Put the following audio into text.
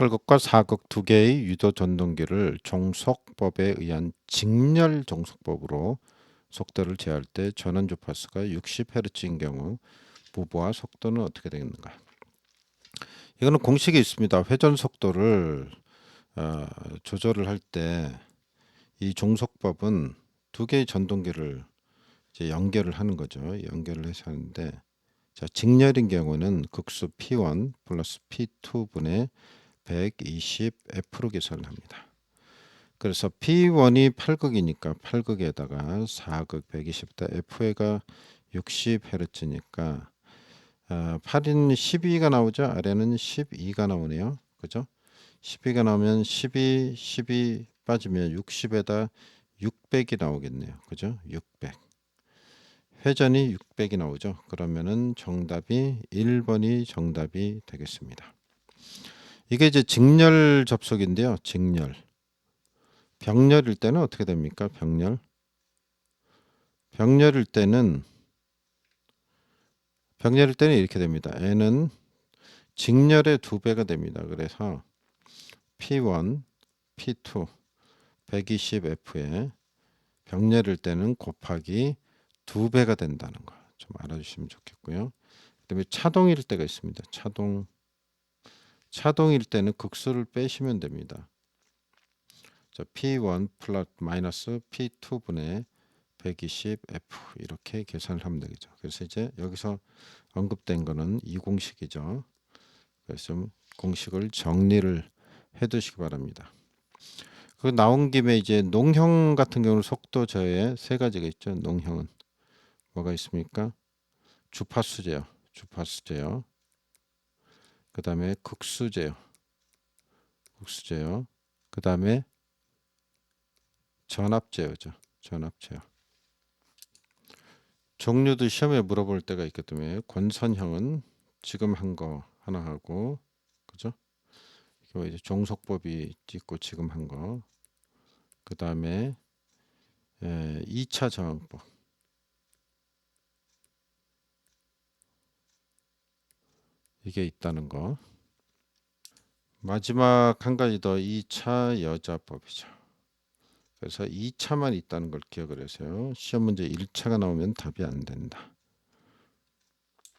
8극과 4극 두 개의 유도 전동기를 종속법에 의한 직렬 종속법으로 속도를 제할 때 전원 주파수가 60Hz인 경우 무브와 속도는 어떻게 되겠는가? 이거는 공식이 있습니다. 회전 속도를 어, 조절을 할 때 이 종속법은 두 개의 전동기를 이제 연결을 하는 거죠. 연결을 해서 하는데 자, 직렬인 경우는 극수 P1 플러스 P2 분의 120F로 계산을 합니다. 그래서 P1이 8극이니까 8극에다가 4극 120다 F가 60Hz니까 어, 8인 12가 나오죠. 아래는 12가 나오네요. 그죠? 12가 나오면 12, 12 빠지면 60에다 600이 나오겠네요. 그죠? 600. 회전이 600이 나오죠. 그러면은 정답이 1번이 정답이 되겠습니다. 이게 이제 직렬 접속인데요. 직렬. 병렬일 때는 어떻게 됩니까? 병렬. 병렬일 때는 병렬일 때는 이렇게 됩니다. n은 직렬의 두 배가 됩니다. 그래서 p1, p2, 120f에 병렬일 때는 곱하기 두 배가 된다는 거 좀 알아주시면 좋겠고요. 그다음에 차동일 때가 있습니다. 차동 차동일 때는 극수를 빼시면 됩니다. 자, P1 플러스 마이너스 P2분의 120F 이렇게 계산을 하면 되겠죠. 그래서 이제 여기서 언급된 거는 이 공식이죠. 그래서 좀 공식을 정리를 해 두시기 바랍니다. 그 나온 김에 이제 농형 같은 경우는 속도 저해 세 가지가 있죠. 농형은 뭐가 있습니까? 주파수제요. 주파수제요. 그 다음에 극수제요. 극수제요. 그 다음에 전압제요죠. 전압제요. 종류도 시험에 물어볼 때가 있기 때문에 권선형은 지금 한 거 하나 하고 그죠? 이거 이제 종속법이 있고 지금 한 거. 그 다음에 2차 저항법. 이게 있다는 거. 마지막 한 가지 더 2차 여자법이죠. 그래서 2차만 있다는 걸 기억을 하세요. 시험 문제 1차가 나오면 답이 안 된다.